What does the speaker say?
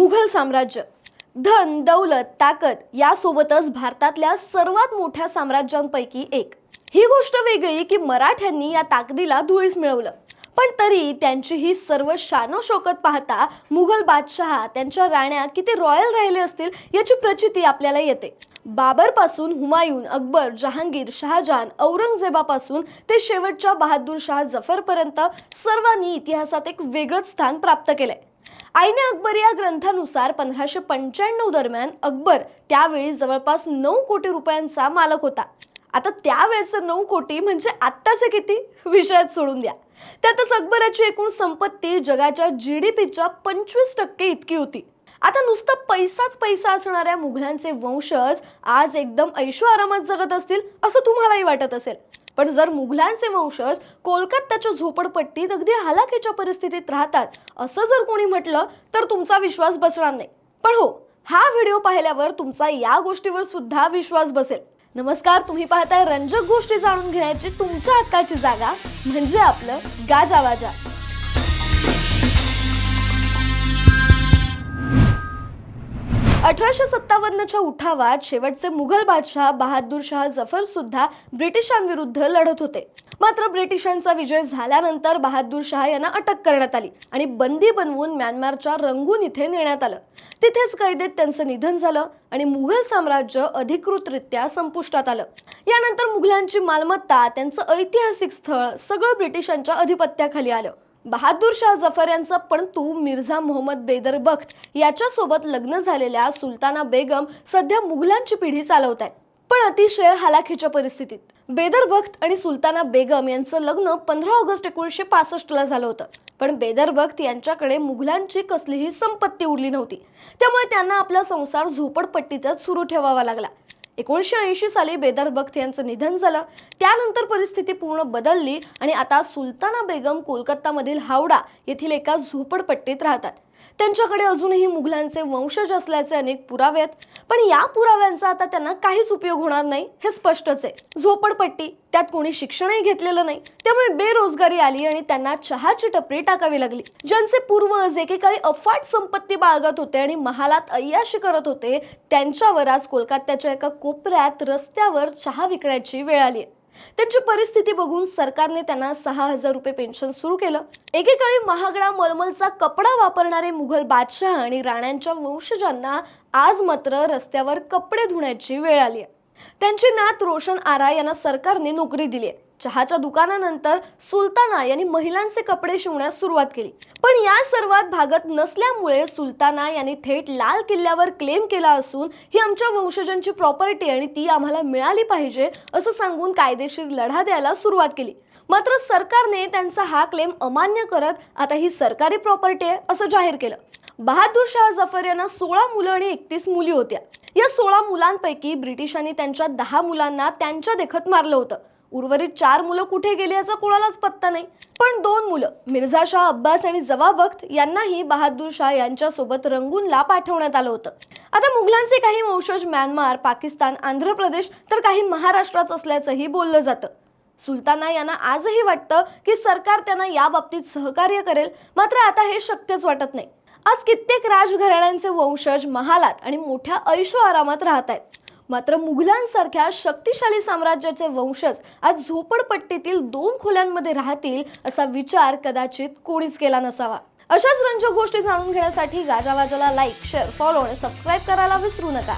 मुघल साम्राज्य धन दौलत ताकद यासोबतच भारतातल्या सर्वात मोठ्या साम्राज्यांपैकी एक. ही गोष्ट वेगळी की मराठ्यांनी या ताकदीला धुळीस मिळवलं. पण तरी त्यांची ही सर्व शानो शोकत पाहता मुघल बादशहा त्यांच्या राण्या किती रॉयल राहिले असतील याची प्रचिती आपल्याला येते. बाबरपासून हुमायून अकबर जहांगीर शहाजहान औरंगजेबापासून ते शेवटच्या बहादूर शाह जफरपर्यंत सर्वांनी इतिहासात एक वेगळंच स्थान प्राप्त केलंय. आईने अकबर या ग्रंथानुसार पंधराशे पंच्याण्णव दरम्यान अकबर त्यावेळी जवळपास नऊ कोटी रुपयांचा मालक होता. आता त्यावेळेचं नऊ कोटी म्हणजे आत्ताचे किती? विषयात सोडून द्या. त्यातच अकबराची एकूण संपत्ती जगाच्या जी डी पीच्या पंचवीस टक्के इतकी होती. आता नुसतं पैसाच पैसा असणाऱ्या मुघलांचे वंशज आज एकदम ऐशो आरामात जगत असतील असं तुम्हालाही वाटत असेल. पण जर मुघलांचे वंशज कोलकात्याच्या झोपडपट्टीत अगदी हालाकीच्या परिस्थितीत राहतात असं जर कोणी म्हटलं तर तुमचा विश्वास बसणार नाही. पण हो हा व्हिडिओ पाहिल्यावर तुमचा या गोष्टीवर सुद्धा विश्वास बसेल. नमस्कार तुम्ही पाहताय रंजक गोष्टी जाणून घेण्याची तुमच्या हक्काची जागा म्हणजे आपलं गाजावाजा अठराशे सत्तावन्नच्या उठावात शेवटचे मुघल बादशाह बहादूर शाह जफर सुद्धा ब्रिटिशांविरुद्ध लढत होते. मात्र ब्रिटिशांचा विजय झाल्यानंतर बहादूर शाह यांना अटक करण्यात आली आणि बंदी बनवून म्यानमारच्या रंगून इथे नेण्यात आलं. तिथेच कैदेत त्यांचं निधन झालं आणि मुघल साम्राज्य अधिकृतरित्या संपुष्टात आलं. यानंतर मुघलांची मालमत्ता त्यांचं ऐतिहासिक स्थळ सगळं ब्रिटिशांच्या अधिपत्याखाली आलं. बहादूर शाह जफर यांचा पणतू मिर्झा मोहम्मद बेदर बख्त याच्यासोबत लग्न झालेल्या सुलताना बेगम सध्या मुघलांची पिढी चालवत आहेत. पण अतिशय हालाखीच्या परिस्थितीत. बेदर बख्त आणि सुलताना बेगम यांचं लग्न पंधरा ऑगस्ट एकोणीसशे पासष्टला झालं होतं. पण बेदर बख्त यांच्याकडे मुघलांची कसलीही संपत्ती उरली नव्हती. त्यामुळे त्यांना आपला संसार झोपडपट्टीतच सुरू ठेवावा लागला. एकोणीसशे ऐंशी साली बेदर बख्त यांचं निधन झालं. त्यानंतर परिस्थिती पूर्ण बदलली आणि आता सुलताना बेगम कोलकातामधील हावडा येथील एका झोपडपट्टीत राहतात. त्यांच्याकडे अजूनही मुघलांचे वंशज असल्याचे अनेक पुरावे आहेत. पण या पुराव्यांचा आता त्यांना काहीच उपयोग होणार नाही हे स्पष्टच आहे. झोपडपट्टी त्यात कोणी शिक्षणही घेतलेलं नाही. त्यामुळे बेरोजगारी आली आणि त्यांना चहाची टपरी टाकावी लागली. ज्यांचे पूर्वज एकेकाळी अफाट संपत्ती बाळगत होते आणि महालात अय्याशी करत होते त्यांच्यावर आज कोलकात्याच्या एका कोपऱ्यात रस्त्यावर चहा विकण्याची वेळ आली आहे. त्यांची परिस्थिती बघून सरकारने त्यांना सहा हजार रुपये पेन्शन सुरू केलं. एकेकाळी महागडा मलमलचा कपडा वापरणारे मुघल बादशाह आणि राण्यांच्या वंशजांना आज मात्र रस्त्यावर कपडे धुण्याची वेळ आली आहे. त्यांची नात रोशन आरा यांना सरकारने नोकरी दिली आहे. चहाच्या दुकानानंतर सुलताना यांनी महिलांचे कपडे शिवण्यास सुरुवात केली. पण या सर्वात भागत नसल्यामुळे सुलताना यांनी थेट लाल किल्ल्यावर क्लेम केला असून ही आमच्या वंशजांची प्रॉपर्टी आणि ती आम्हाला मिळाली पाहिजे असं सांगून कायदेशीर लढा द्यायला सुरुवात केली. मात्र सरकारने त्यांचा हा क्लेम अमान्य करत आता ही सरकारी प्रॉपर्टी आहे असं जाहीर केलं. बहादूर शाह जफर यांना सोळा मुलं आणि एकतीस मुली होत्या. या सोळा मुलांपैकी ब्रिटिशांनी त्यांच्या दहा मुलांना त्यांच्या देखत मारलं होतं. उर्वरित चार मुलं कुठे गेली याचा कोणालाच पत्ता नाही. पण दोन मुलं मिर्झा शाह अब्बास आणि जवा बख्त यांनाही बहादूर शाह यांच्यासोबत रंगूनला पाठवण्यात आलं होतं. आता मुघलांचे काही वंशज म्यानमार पाकिस्तान आंध्र प्रदेश तर काही महाराष्ट्रात असल्याचंही बोललं जातं. सुलताना यांना आजही वाटतं की सरकार त्यांना या बाबतीत सहकार्य करेल मात्र आता हे शक्यच वाटत नाही. आज कित्येक राजघराण्यांचे वंशज महालात आणि मोठ्या ऐशो आरामात राहत आहेत. मात्र मुघलांसारख्या शक्तिशाली साम्राज्याचे वंशज आज झोपडपट्टीतील दोन खोल्यांमध्ये राहतील असा विचार कदाचित कोणीच केला नसावा. अशाच रंजक गोष्टी जाणून घेण्यासाठी गाजावाजाला लाईक शेअर फॉलो आणि सबस्क्राईब करायला विसरू नका.